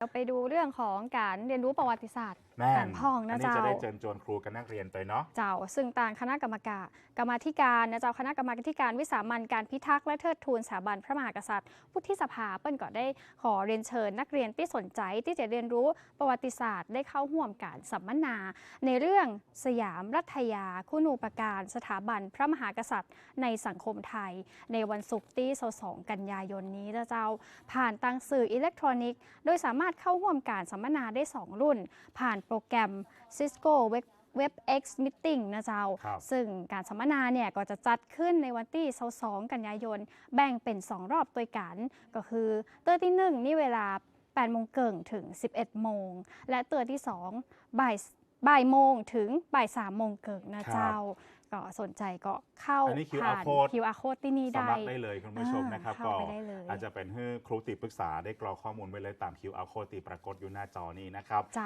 เราไปดูเรื่องของการเรียนรู้ประวัติศาสตร์แม่การนพ่องนะอันนี้เจ้าจะได้เชิญชวนครูกับนักเรียนไปเนาะเจ้า ซึ่งต่างคณะกรรมการกรรมาธิการนะเจ้าคณะกรรมาธิการวิสามันการพิทักษ์และเทิดทูนสถาบันพระมหากษัตริย์พุทธิสภาเปิ้ลก็ได้ขอเรียนเชิญนักเรียนที่สนใจที่จะเรียนรู้ประวัติศาสตร์ ได้เข้าร่วมการสัมมนา ในเรื่องสยามรัฐยาคุณูปการสถาบันพระมหากษัตริย์ ในสังคมไทย ในวันศุกร์ที่22กันยายนนี้นะเจ้า ผ่านตังสื่ออิเล็กทรอนิกส์ โดยสามารถเข้าร่วมการสัมมนาได้ 2 รุ่น ผ่านโปรแกรม Cisco Web WebEx Meeting นะเจ้าครับซึ่งการสัมมนาเนี่ยก็จะจัดขึ้นในวันที่22กันยายน แบ่งเป็น 2 รอบตัวยกัน ก็คือเตอร์ที่1นี่เวลา8โมงเกิงถึง 11 โมง และเตอร์ที่ 2 บ่าย บ่ายโมงถึงบ่าย3โมงเกิงนะเจ้า ก็สนใจก็เข้าอันนี้ QR ผ่าน code QR code ที่นี่สได้มัครได้เลยคุณผู้ชมนะครับอ่าก็ เข้าไปได้เลย อาจจะเป็นให้ครูติปรึกษาได้กรอกข้อมูลไว้เลยตาม QR code ที่ปรากฏอยู่หน้าจอนี้นะครับเจ้า